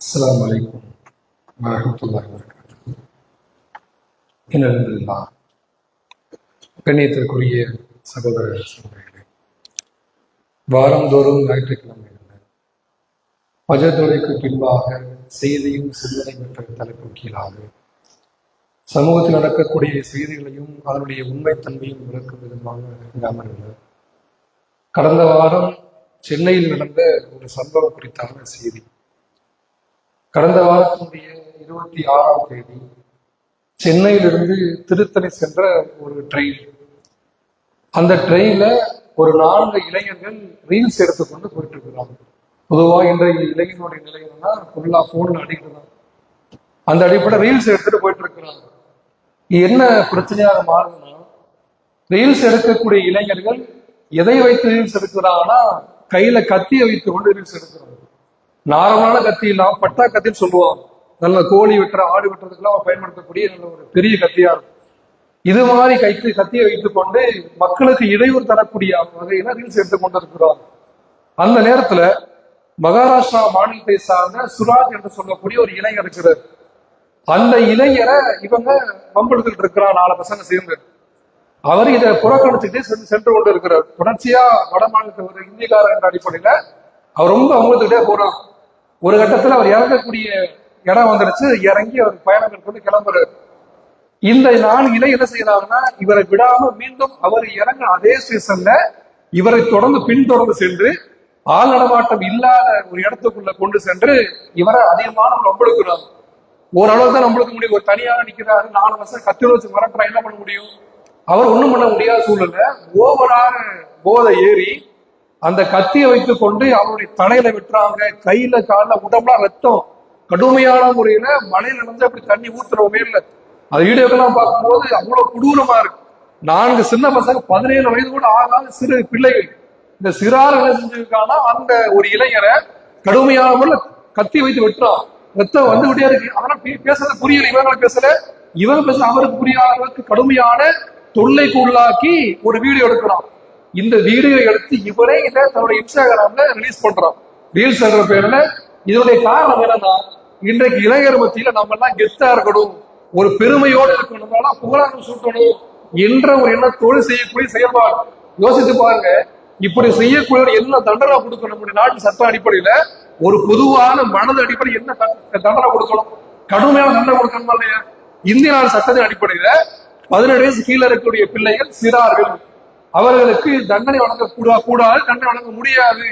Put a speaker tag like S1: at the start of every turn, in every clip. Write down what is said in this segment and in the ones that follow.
S1: السلام عليكم ورحمة الله وبركاته إن الحمد கண்ணியத்திற்குரிய சகோதர சகோதரிகளே வாரந்தோறும் ஞாயிற்றுக்கிழமை பஜத்துறைக்கு பின்பாக செய்தியும் சிந்தனை என்ற தலைப்பின் கீழாக சமூகத்தில் நடக்கக்கூடிய செய்திகளையும் அதனுடைய உண்மைத்தன்மையும் விளக்கும் விதமாக இங்கு அமர்ந்தது கடந்த வாரம் சென்னையில் நடந்த ஒரு சம்பவம் குறித்தான செய்தி கடந்த வாரத்தினுடைய இருபத்தி ஆறாம் தேதி சென்னையிலிருந்து திருத்தணி சென்ற ஒரு ட்ரெயின் அந்த ட்ரெயின்ல ஒரு நான்கு இளைஞர்கள் ரீல்ஸ் எடுத்துக்கொண்டு போயிட்டு இருக்கிறாங்க பொதுவாக இன்றைய இளைஞனுடைய நிலை என்னன்னா ஃபுல்லா போன்ல தான் அந்த அடிப்படை ரீல்ஸ் எடுத்துட்டு போயிட்டு இருக்கிறாங்க என்ன பிரச்சனையாக மாறுதுன்னா ரீல்ஸ் எடுக்கக்கூடிய இளைஞர்கள் எதை வைத்து ரீல்ஸ் எடுக்கிறாங்கன்னா கையில கத்தியை வைத்து கொண்டு ரீல்ஸ் எடுக்கிறாங்க. நார்மலான கத்தி இல்லாம பட்டா கத்தின்னு சொல்லுவோம் நல்ல கோழி வெட்டுற ஆடு வெட்டுறதுக்கெல்லாம் பயன்படுத்தக்கூடிய நல்ல ஒரு பெரிய கத்தியா இருக்கும். இது மாதிரி கைத்து கத்தியை வைத்துக் கொண்டு மக்களுக்கு இடையூறு தரக்கூடிய வகையில ரீல்ஸ் எடுத்துக் கொண்டிருக்கிறார் அந்த நேரத்துல மகாராஷ்டிரா மாநிலத்தை சார்ந்த சுராஜ் என்று சொல்லக்கூடிய ஒரு இளைஞர் இருக்கிறார் அந்த இளைஞரை இவங்க வம்பெடுத்துட்டு இருக்கிறார் நாலு பசங்க சேர்ந்து. அவர் இதை புறக்கணிச்சுட்டு சென்று சென்று கொண்டு இருக்கிறார். தொடர்ச்சியா வட மாநிலத்தில் ஒரு இந்தியக்காரர் என்ற அடிப்படையில அவர் ரொம்ப அவங்ககிட்டே போறான். ஒரு கட்டத்துல அவர் இறங்கக்கூடிய இடம் வந்துருச்சு. இறங்கி அவர் பயணம் மேற்கொண்டு கிளம்புறாரு. இந்த நாலு இலை என்ன செய்யறாங்கன்னா இவரை விடாம மீண்டும் அவர் இறங்க அதே ஸ்டேஷன்ல இவரை தொடர்ந்து பின்தொடர்ந்து சென்று ஆள் நடமாட்டம் இல்லாத ஒரு இடத்துக்குள்ள கொண்டு சென்று இவரை அதிகமான நம்பளுக்குறாங்க ஓரளவு தான் நம்மளுக்கு முடியும். ஒரு தனியாக நிக்கிறாரு நாலு வருஷம் கத்திர வச்சு மிரட்டுறா என்ன பண்ண முடியும்? அவர் ஒண்ணும் பண்ண முடியாத சூழ்நிலை. ஓவராக போதை ஏறி அந்த கத்தியை வைத்துக் கொண்டு அவருடைய தலையில விட்டுறாங்க. கையில காலில் உடம்புலாம் ரத்தம். கடுமையான முறையில மலையில வந்து அப்படி தண்ணி ஊத்துறவுமே இல்லை அது வீடியோக்கெல்லாம் பார்க்கும்போது அவ்வளவு கொடூரமா இருக்கு. நான்கு சின்ன பசங்க பதினேழு வயது கூட ஆகாத சிறு பிள்ளைகள். இந்த சிறார் என்ன செஞ்சிருக்காங்கன்னா அந்த ஒரு இளைஞரை கடுமையான முறையில் கத்தி வைத்து வெட்டுறான். ரத்தம் வந்து விட்டே இருக்கு. அதெல்லாம் பேசுறது புரியல. இவங்களை பேசல? இவங்க பேச அவருக்கு புரியாத அளவுக்கு கடுமையான தொல்லைக்கு உள்ளாக்கி ஒரு வீடியோ எடுக்கிறான். இந்த வீடியோ எடுத்து இவரே இதை தன்னுடைய இன்ஸ்டாகிராம்ல ரிலீஸ் பண்றான். ரீல்ஸ் என்ற பேர்ல இதனுடைய காரணம் என்னன்னா இன்றைக்கு இளைஞர் மத்தியில நம்ம எல்லாம் கெத்தா இருக்கணும். ஒரு பெருமையோடு இருக்கணும். புகழாரம் சூட்டணும் என்ற ஒரு எண்ணத்தோடு செய்யக்கூடிய செயல்பாடு. யோசித்து பாருங்க. இப்படி செய்யக்கூடிய என்ன தண்டனை கொடுக்கணும் நம்முடைய நாட்டு சட்ட அடிப்படையில? ஒரு பொதுவான மனது அடிப்படை என்ன தண்டனை கொடுக்கணும்? கடுமையான தண்டனை கொடுக்கணும் இல்லையா? இந்திய நாடு சட்டத்தின் அடிப்படையில பதினேழு வயசு கீழே இருக்கக்கூடிய பிள்ளைகள் சிறார்கள். அவர்களுக்கு தண்டனை வழங்க கூடாது தண்டனை வழங்க முடியாது.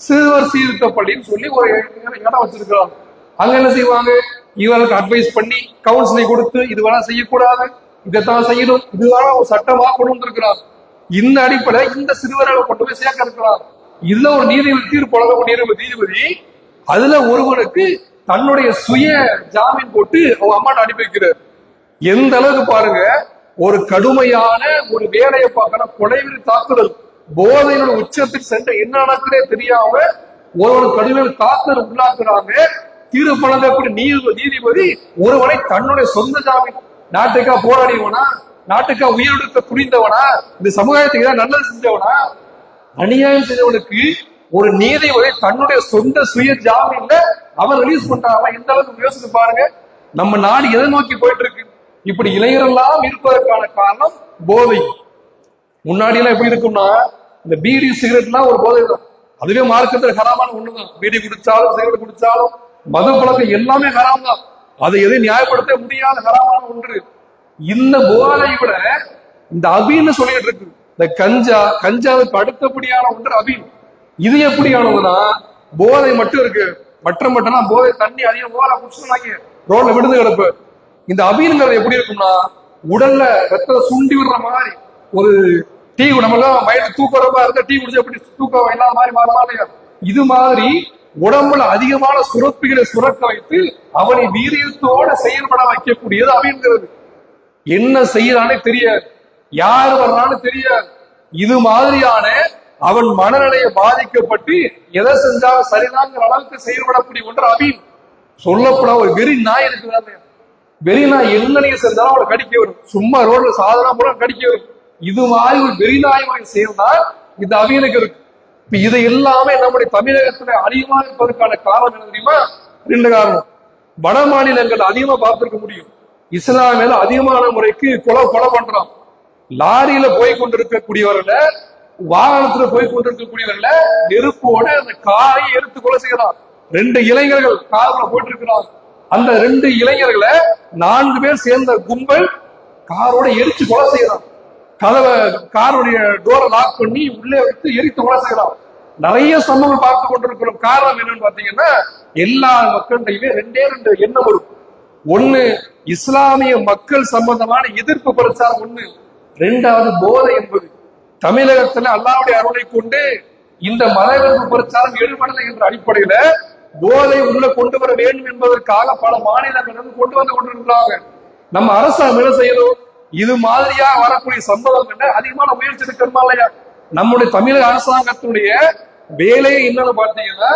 S1: சிறுவர் சீர்திருத்த பள்ளின்னு சொல்லி ஒரு இடம் வச்சிருக்கிறோம் அங்க என்ன செய்வாங்க? இவர்களுக்கு அட்வைஸ் பண்ணி கவுன்சிலிங் கொடுத்து இதுவெல்லாம் செய்யக்கூடாது இதைத்தான் செய்யணும் இதுதான் ஒரு சட்டமா கொண்டு வந்திருக்கிறார் இந்த அடிப்படையில் இந்த சிறுவர்களை கொண்டு போய் சேர்க்க இருக்கிறார். இதுல ஒரு நீதிபதி தீர்ப்பு வழங்கக்கூடிய நீதிபதி அதுல ஒருவனுக்கு தன்னுடைய சுய ஜாமீன் போட்டு அவங்க அம்மாட்ட அனுப்பி வைக்கிறார். எந்த அளவுக்கு பாருங்க ஒரு கடுமையான ஒரு வேலையை பார்க்கணும் கொலைவெறி தாக்குதல். போதையினோட உச்சத்துக்கு சென்ற என்ன நடக்குதே தெரியாம ஒருவன் கடுமையான தாக்குதல் உள்ளாக்குறாங்க. தீர்ப்பு வழங்கக்கூடிய நீதி நீதிபதி ஒருவனை தன்னுடைய சொந்த ஜாமீன் நாட்டுக்கா போராடியவனா நாட்டுக்கா உயிரிழக்க புரிந்தவனா இந்த சமுதாயத்துக்கு ஏதாவது நல்லது செஞ்சவனா அநியாயம் செய்தவனுக்கு ஒரு நீதிபதி தன்னுடைய சொந்த சுய ஜாமீன்ல அவன் ரிலீஸ் பண்றாங்க எந்த அளவுக்கு யோசிச்சு பாருங்க. நம்ம நாடு எதை நோக்கி போயிட்டு இருக்கு? இப்படி இளைஞரெல்லாம் இருப்பதற்கான காரணம் போதை. முன்னாடி எல்லாம் எப்படி இருக்கும்னா இந்த பீடி சிகரெட்லாம் ஒரு போதை தான். அதுவே மார்க்கத்தில் ஹராமான ஒண்ணுதான். பீடி குடிச்சாலும் சிகரெட் குடிச்சாலும் மத பழக்கம் எல்லாமே ஹராம் தான். அதை எதையும் நியாயப்படுத்த முடியாத ஹராமான ஒன்று. இந்த போதை விட இந்த அபின்னு சொல்லிட்டு இருக்கு. இந்த கஞ்சா கஞ்சாவுக்கு அடுத்தபடியான ஒன்று அபின். இது எப்படியானதுன்னா போதை மட்டும் இருக்கு. மற்ற மட்டும்னா போதை தண்ணி அதிகம் போதை குடிச்சு ரோட்ல விடுது கிடப்பு. இந்த அபீனுங்கிறது எப்படி இருக்கும்னா உடல்ல ரத்தத்தை சுண்டி விடுற மாதிரி ஒரு டீ நம்மளாம் எல்லாம் வயது தூக்கறப்பா இருந்தா டீ குடிச்சு எப்படி தூக்கம் இல்லாத மாதிரி மாறுமா இது மாதிரி உடம்புல அதிகமான சுரப்பிகளை சுரக்க வைத்து அவனை வீரியத்தோட செயல்பட வைக்கக்கூடியது அப்படிங்கிறது என்ன செய்யறானே தெரியாது. யார் வர்றான்னு தெரியாது. இது மாதிரியான அவன் மனநிலையை பாதிக்கப்பட்டு எதை செஞ்சாலும் சரிதாங்கிற அளவுக்கு செயல்படக்கூடிய ஒன்று அபீன் சொல்லப்பட ஒரு வெறி நாய் இருக்கிறாங்க வெறிநாய் நாய் சேர்ந்தாலும் அவளை கடிக்க வரும். சும்மா ரோட்ல சாதனா போல கடிக்க வரும். இது மாதிரி ஒரு வெறிநாய் வாங்கி சேர்ந்தால் இந்த அவியனுக்கு இருக்கு. இப்ப இது எல்லாமே நம்முடைய தமிழகத்துல அதிகமா இருப்பதற்கான காரணம் என்ன தெரியுமா? ரெண்டு காரணம். வட மாநிலங்கள் அதிகமா பார்த்திருக்க முடியும். இஸ்லாமியில அதிகமான முறைக்கு கொலை கொலை பண்றான். லாரியில போய் கொண்டிருக்கக்கூடியவர்கள வாகனத்துல போய் கொண்டிருக்கக்கூடியவர்கள நெருப்போட அந்த காரை எடுத்து கொலை செய்யலாம் ரெண்டு இளைஞர்கள் கார்ல போயிட்டு இருக்கிறாங்க அந்த ரெண்டு இளைஞர்களை நான்கு பேர் சேர்ந்த கும்பல் காரோட எரிச்சு கொலை செய்யறான். கதவை காருடைய டோரை லாக் பண்ணி உள்ளே வைத்து எரித்து கொலை செய்யறான். நிறைய சம்பவங்கள் பார்த்து கொண்டிருக்கிறோம். காரணம் என்னன்னு பாத்தீங்கன்னா எல்லா மக்கள்கிட்டயுமே ரெண்டே ரெண்டு எண்ணம் இருக்கும். ஒண்ணு இஸ்லாமிய மக்கள் சம்பந்தமான எதிர்ப்பு பிரச்சாரம் ஒண்ணு. ரெண்டாவது போதை என்பது. தமிழகத்துல அல்லாவுடைய அருளை கொண்டு இந்த மத எதிர்ப்பு பிரச்சாரம் ஈடுபடலை என்ற அடிப்படையில போதை உள்ள கொண்டு வர வேண்டும் என்பதற்காக பல மாநிலங்கள் வந்து கொண்டு வந்து கொண்டிருக்கிறாங்க. நம்ம அரசாங்கம் என்ன செய்யணும் இது மாதிரியா வரக்கூடிய சம்பவங்கள்ல அதிகமான முயற்சி எடுக்கணுமா இல்லையா? நம்முடைய தமிழக அரசாங்கத்துடைய வேலையை என்னன்னு பாத்தீங்கன்னா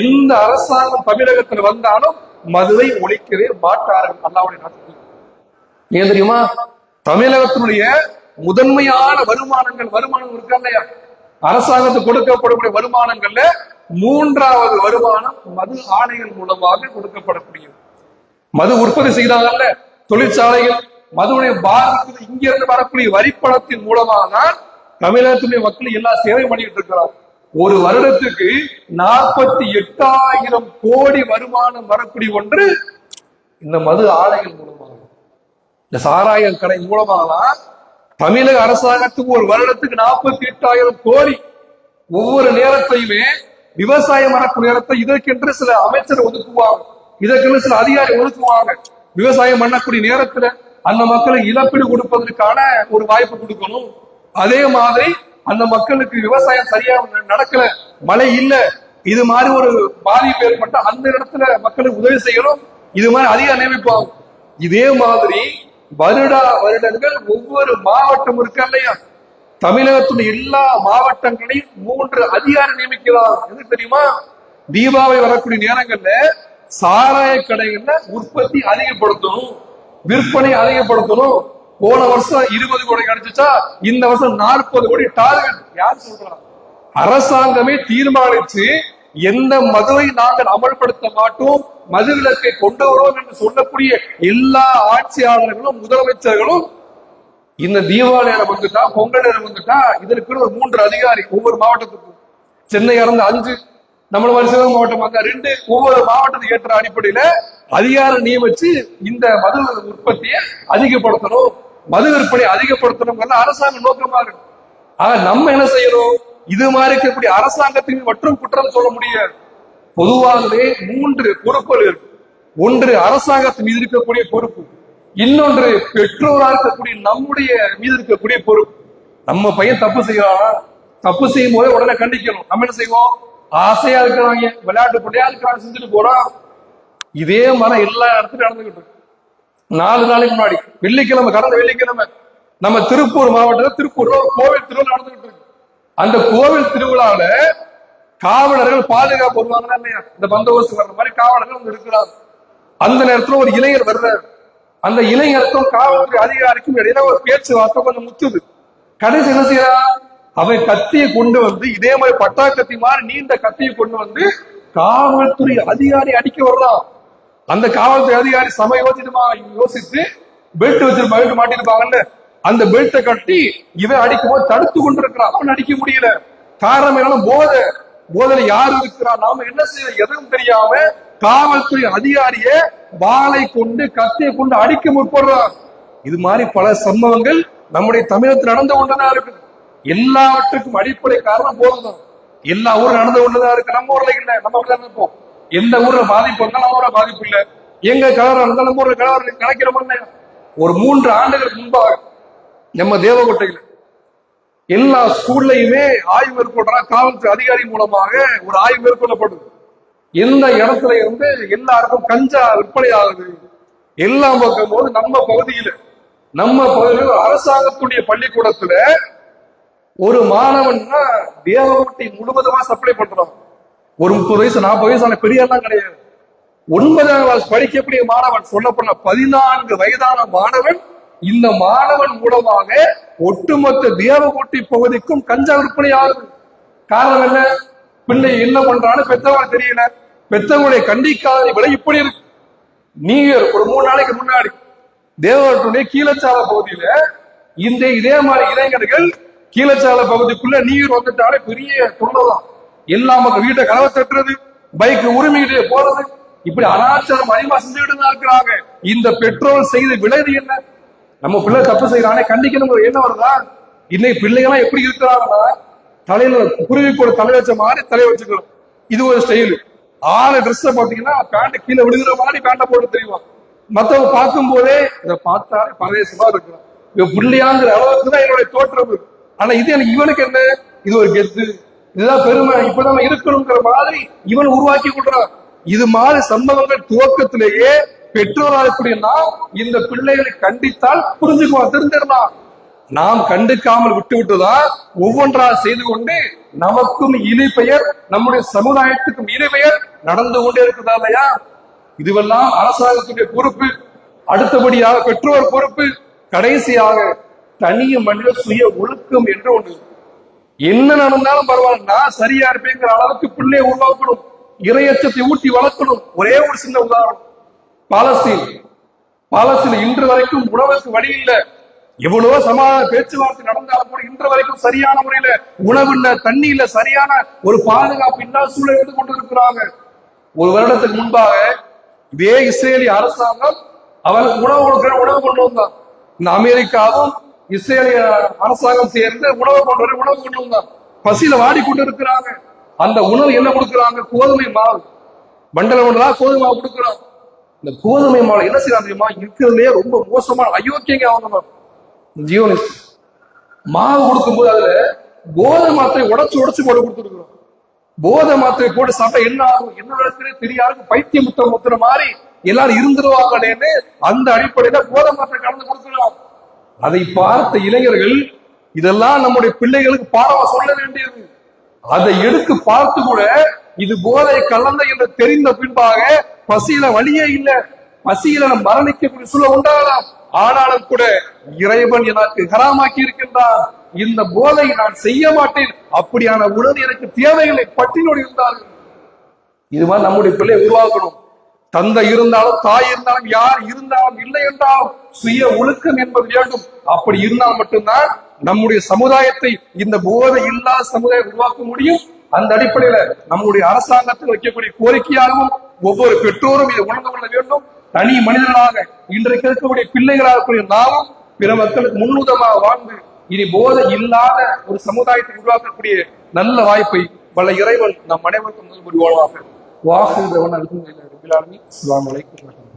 S1: எந்த அரசாங்கம் தமிழகத்துல வந்தாலும் மதுவை ஒழிக்கவே மாட்டார்கள் அல்லாவுடைய நாட்டுக்கு. ஏன் தெரியுமா? தமிழகத்தினுடைய முதன்மையான வருமானங்கள் வருமானம் இருக்கா இல்லையா? அரசாங்கத்துக்கு கொடுக்கப்படக்கூடிய வருமானங்கள்ல மூன்றாவது வருமானம் மது ஆணைகள் மூலமாக கொடுக்கப்படக்கூடியது. மது உற்பத்தி செய்தாங்கல்ல தொழிற்சாலைகள் மதுவுடைய பாதிப்பு இங்க இருந்து வரக்கூடிய வரிப்பணத்தின் மூலமாக தான் தமிழகத்துடைய மக்கள் எல்லா சேவை பண்ணிட்டு இருக்கிறார் ஒரு வருடத்துக்கு நாற்பத்தி எட்டாயிரம் கோடி வருமானம் வரக்கூடிய ஒன்று இந்த மது ஆலைகள் மூலமாக இந்த சாராய கடை மூலமாக தான் தமிழக அரசாங்கத்துக்கு ஒரு வருடத்துக்கு நாற்பத்தி எட்டாயிரம் கோடி ஒவ்வொரு நேரத்தையுமே விவசாயம் வரக்கூடிய நேரத்தை இதற்கென்று சில அமைச்சர் ஒதுக்குவாங்க. இதற்கென்று சில அதிகாரி ஒதுக்குவாங்க. விவசாயம் பண்ணக்கூடிய நேரத்துல அந்த மக்களுக்கு இழப்பீடு கொடுப்பதற்கான ஒரு வாய்ப்பு கொடுக்கணும். அதே மாதிரி அந்த மக்களுக்கு விவசாயம் சரியா நடக்கல மழை இல்ல இது மாதிரி ஒரு பாதிப்பு ஏற்பட்ட அந்த இடத்துல மக்களுக்கு உதவி செய்யணும். இது மாதிரி அதிக நியமிப்பாங்க. இதே மாதிரி வருடா வருடங்கள் ஒவ்வொரு மாவட்டம் இருக்கு இல்லையா? தமிழகத்துடைய எல்லா மாவட்டங்களையும் மூன்று அதிகாரி நியமிக்கலாம். எது தெரியுமா? தீபாவளி வரக்கூடிய நேரங்கள்ல சாராய கடைகள்ல உற்பத்தி அதிகப்படுத்தணும். விற்பனை அதிகப்படுத்தணும். போன வருஷம் இருபது கோடி கிடைச்சிச்சா? இந்த வருஷம் நாற்பது கோடி டார்கெட். யார் சொல்றாங்க அரசாங்கமே தீர்மானிச்சு எந்த மதுவை நாங்கள் அமல்படுத்த மாட்டோம். மதுவிலக்கை கொண்டு வருவோம் என்று சொல்லக்கூடிய எல்லா ஆட்சியாளர்களும் முதலமைச்சர்களும் இந்த தீபாவளி நேரம் வந்துட்டா பொங்கல் நேரம் வந்துட்டா இதற்கு ஒரு மூன்று அதிகாரி ஒவ்வொரு மாவட்டத்துக்கும். சென்னை இறந்து அஞ்சு நம்மள மாதிரி சிவகங்கை மாவட்டம் அங்க ரெண்டு ஒவ்வொரு மாவட்டத்துக்கு ஏற்ற அடிப்படையில அதிகாரம் நியமிச்சு இந்த மது உற்பத்தியை அதிகப்படுத்தணும். மது விற்பனை அதிகப்படுத்தணும் அரசாங்கம் நோக்கமா இருக்கு. ஆனா நம்ம என்ன செய்யணும்? இது மாதிரி இருக்கக்கூடிய அரசாங்கத்தின் மற்றும் குற்றம் சொல்ல முடியாது. பொதுவாகவே மூன்று பொறுப்புகள் இருக்கும். ஒன்று அரசாங்கத்தின் மீது இருக்கக்கூடிய பொறுப்பு. இன்னொன்று பெற்றோரா இருக்கக்கூடிய நம்முடைய மீது இருக்கக்கூடிய பொறுப்பு. நம்ம பையன் தப்பு செய்யறானா தப்பு செய்யும் போதே உடனே கண்டிக்கணும். நம்ம என்ன செய்வோம்? ஆசையா இருக்கிறாங்க விளையாட்டு பிள்ளையா இருக்கிறாங்க செஞ்சுட்டு போறோம் இதே மாதிரி எல்லா இடத்துலயும் நடந்துகிட்டு இருக்கு. நாலு நாளைக்கு முன்னாடி வெள்ளிக்கிழமை கடந்த வெள்ளிக்கிழமை நம்ம திருப்பூர் மாவட்டத்தில் திருப்பூர்ல கோவில் திருவிழா நடந்துகிட்டு இருக்கு. அந்த கோவில் திருவிழாவில காவலர்கள் பாதுகாப்பு வருவாங்கன்னா இல்லையா? இந்த பந்தோபஸ்து வர்ற மாதிரி காவலர்கள் வந்து இருக்கிறாங்க. அந்த நேரத்துல ஒரு இளைஞர் வர்றாரு. அந்த இளைஞருக்கும் காவல்துறை அதிகாரிக்கும் இடையில ஒரு பேச்சுவார்த்தை கொஞ்சம் முத்துது. கடைசி என்ன செய்யறா? அவன் கத்தியை கொண்டு வந்து இதே மாதிரி பட்டா கத்தி மாதிரி நீண்ட கத்தியை கொண்டு வந்து காவல்துறை அதிகாரி அடிக்க வர்றான் அந்த காவல்துறை அதிகாரி சம யோசிச்சுமா? யோசித்து பெல்ட் வச்சிருப்பா பெல்ட் மாட்டிருப்பாங்கல்ல அந்த பெல்ட்டை கட்டி இவன் அடிக்கும் போது தடுத்து கொண்டிருக்கிறான். அவன் அடிக்க முடியல. காரணம் என்னன்னா போதை. போதையில யார் இருக்கிறா? நாம என்ன செய்ய எதுவும் தெரியாம காவல்துறை அதிகாரிய வாளை கொண்டு கத்தியை கொண்டு அடிக்க முற்படுறார் இது மாதிரி பல சம்பவங்கள் நம்முடைய தமிழகத்தில் நடந்து கொண்டுதான் இருக்கு. எல்லாவற்றுக்கும் அடிப்படை காரணம் போதும். எல்லா ஊரும் நடந்து கொண்டுதான் இருக்கு. நம்ம ஊர்ல இல்ல. நம்ம ஊர்ல இருப்போம். எந்த ஊர்ல பாதிப்பு இருந்தா நம்ம ஊர்ல பாதிப்பு இல்ல. எங்க கலவரம் இருந்தா நம்ம ஊர்ல கலவரம் கிடைக்கிறோம் ஒரு மூன்று ஆண்டுகள் முன்பாக நம்ம தேவகோட்டையில எல்லா ஸ்கூல்லையுமே ஆய்வு மேற்கொள்றா காவல்துறை அதிகாரி மூலமாக ஒரு ஆய்வு மேற்கொள்ளப்படுது. எந்த இடத்துல இருந்து எல்லாருக்கும் கஞ்சா விற்பனை ஆகுது எல்லாம் பார்க்கும் போது நம்ம பகுதியில நம்ம பகுதியில் அரசாங்கத்துடைய பள்ளிக்கூடத்துல ஒரு மாணவன்னா தேவகோட்டை முழுவதுமா சப்ளை பண்றோம் ஒரு முப்பது வயசு நாற்பது வயசு ஆன பெரிய எல்லாம் கிடையாது. ஒன்பதாம் கிளாஸ் படிக்கக்கூடிய மாணவன் சொல்லப்போன பதினான்கு வயதான மாணவன் இந்த மாணவன் மூலமாக ஒட்டுமொத்த தேவகோட்டை பகுதிக்கும் கஞ்சா விற்பனை ஆகுது காரணம் என்ன? பிள்ளை என்ன பண்றான்னு பெத்தவங்க தெரியல. பெத்தவங்களுடைய கண்டிக்காத விலை இப்படி இருக்கு. நியூ இயர் ஒரு மூணு நாளைக்கு முன்னாடி தேவகட்டுடைய கீழச்சால பகுதியில இந்த இதே மாதிரி இளைஞர்கள் கீழச்சால பகுதிக்குள்ள நீர் வந்துட்டாலே பெரிய தொண்டதான் எல்லாம் மக்கள் வீட்டை கதவை தட்டுறது பைக் உரிமையிட்டு போறது இப்படி அனாச்சாரம் அதிகமா செஞ்சுக்கிட்டு தான் இருக்கிறாங்க. இந்த பெட்ரோல் செய்த விளைவு என்ன? நம்ம பிள்ளை தப்பு செய்யறானே கண்டிக்கணுங்கிற என்ன வருதா? இன்னைக்கு பிள்ளைகள்லாம் எப்படி இருக்கிறாங்கன்னா தலையில குருவி கூட தலை வச்ச மாதிரி தலையை வச்சுக்கணும். இது ஒரு ஸ்டைல் ஆறு ட்ரெஸ் பாத்தீங்கன்னா பேண்ட் கீழே விழுகிற மாதிரி பேண்ட போட்டு தெரியும்? மத்தவங்க பார்க்கும் போதே இதை பார்த்தாலே பரதேசமா இருக்கணும் இவன் பிள்ளையாங்கிற அளவுக்கு தான் என்னுடைய தோற்றம் ஆனா இது எனக்கு இவனுக்கு என்ன? இது ஒரு கெத்து. இதுதான் பெருமை. இப்ப நம்ம இருக்கணுங்கிற மாதிரி இவன் உருவாக்கி கொள்றான் இது மாதிரி சம்பவங்கள் துவக்கத்திலேயே பெற்றோரால் எப்படின்னா இந்த பிள்ளைகளை கண்டித்தால் புரிஞ்சுக்குவான் தெரிஞ்சிடலாம். நாம் கண்டுக்காமல் விட்டு விட்டுதான் ஒவ்வொன்றா செய்து கொண்டு நமக்கும் இனி பெயர் நம்முடைய சமுதாயத்துக்கும் இனி பெயர் நடந்து கொண்டே இருக்குதா இல்லையா? இதுவெல்லாம் அரசாங்கத்துடைய பொறுப்பு. அடுத்தபடியாக பெற்றோர் பொறுப்பு. கடைசியாக தனிய மனித சுய ஒழுக்கம் என்று ஒன்று. என்ன நடந்தாலும் பரவாயில்ல நான் சரியா இருப்பேங்கிற அளவுக்கு பிள்ளையை உருவாக்கணும். இரையச்சத்தை ஊட்டி வளர்க்கணும். ஒரே ஒரு சின்ன உதாரணம். பாலஸ்தீன். பாலஸ்தீன் இன்று வரைக்கும் உணவுக்கு வழி இல்ல. எவ்வளவோ சமாதான பேச்சுவார்த்தை நடந்தாலும் கூட இன்று வரைக்கும் சரியான முறையில உணவு இல்ல தண்ணி இல்ல சரியான ஒரு பாதுகாப்பு இல்லாத சூழல் இருந்து கொண்டு இருக்கிறாங்க ஒரு வருடத்துக்கு முன்பாக இதே இஸ்ரேலி அரசாங்கம் அவர்கள் உணவு கொடுக்கிற உணவு கொண்டு வந்தான். இந்த அமெரிக்காவும் இஸ்ரேலிய அரசாங்கம் சேர்ந்து உணவு கொண்டு வர உணவு கொண்டு வந்தான். பசியில வாடி கொண்டு இருக்கிறாங்க அந்த உணவு என்ன கொடுக்குறாங்க? கோதுமை மாவு. மண்டல மண்டலா கோதுமை மாவு கொடுக்குறாங்க. இந்த கோதுமை மாலை என்ன செய்யலாம் தெரியுமா? இருக்கிறதுலயே ரொம்ப மோசமான அயோக்கியங்க அவங்க ஜியோனிஸ்ட் மாவு கொடுக்கும்போது அதுல கோதை மாத்திரை உடைச்சு உடைச்சு போட்டு கொடுத்துருக்குறோம். போதை மாத்திரை போட்டு சாப்பிட்டா என்ன ஆகும்? என்ன நடக்குதுன்னு தெரியாது பைத்தியம் முத்தம் முத்துற மாதிரி எல்லாரும் இருந்துருவாங்களேன்னு அந்த அடிப்படையில போதை மாத்திரை கலந்து கொடுக்கலாம் அதை பார்த்த இளைஞர்கள் இதெல்லாம் நம்முடைய பிள்ளைகளுக்கு பாடமா சொல்ல வேண்டியது. அதை எடுத்து பார்த்து கூட இது போதை கலந்த என்று தெரிந்த பின்பாக பசியில வழியே இல்லை. பசியில நம் மரணிக்கக்கூடிய சூழல் உண்டாகலாம். ஆனாலும் கூட இறைவன் எனக்கு ஹராமாக்கி இருக்கின்றான். இந்த போதை நான் செய்ய மாட்டேன். அப்படியான உடல் எனக்கு தேவைகளை பட்டினோடு இருந்தார்கள். இது மாதிரி நம்முடைய பிள்ளை உருவாக்கணும். தந்தை இருந்தாலும் தாய் இருந்தாலும் யார் இருந்தாலும் இல்லை என்றாலும் சுய ஒழுக்கம் என்பது வேண்டும். அப்படி இருந்தால் மட்டும்தான் நம்முடைய சமுதாயத்தை இந்த போதை இல்லாத சமுதாயம் உருவாக்க முடியும். அந்த அடிப்படையில நம்முடைய அரசாங்கத்தில் வைக்கக்கூடிய கோரிக்கையாகவும் ஒவ்வொரு பெற்றோரும் இதை உணர்ந்து கொள்ள வேண்டும். தனி மனிதர்களாக இன்றைக்கு இருக்கக்கூடிய பிள்ளைகளாக இருக்கக்கூடிய நாமும் பிற மக்களுக்கு முன்னுதமாக வாழ்ந்து இனி போதை இல்லாத ஒரு சமுதாயத்தை உருவாக்கக்கூடிய நல்ல வாய்ப்பை பல இறைவன் நம் அனைவருக்கும் முதல் புரிவாளாக வாக்கு அஸ்லாம் வலைக்கும்